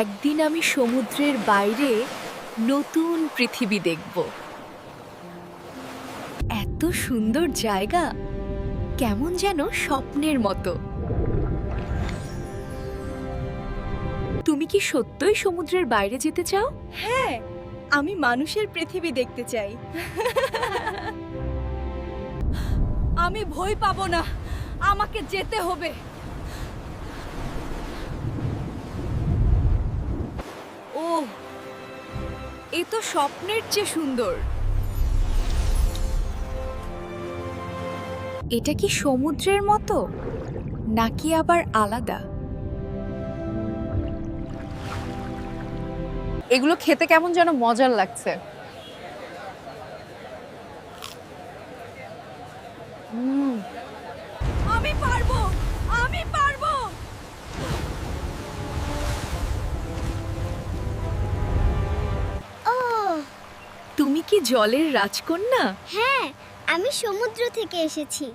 একদিন আমি সমুদ্রের বাইরে নতুন পৃথিবী দেখব। এত সুন্দর জায়গা, কেমন যেন স্বপ্নের মতো। তুমি কি সত্যই সমুদ্রের বাইরে যেতে চাও? হ্যাঁ আমি মানুষের পৃথিবী দেখতে চাই। আমি ভয় পাবো না, আমাকে যেতে হবে। এ তো স্বপ্নের চেয়ে সুন্দর। এটা কি সমুদ্রের মতো? নাকি আবার আলাদা? এগুলো খেতে কেমন যেন মজার লাগছে। উম, তুমি কি জলের রাজকন্যা? হ্যাঁ আমি সমুদ্র থেকে এসেছি।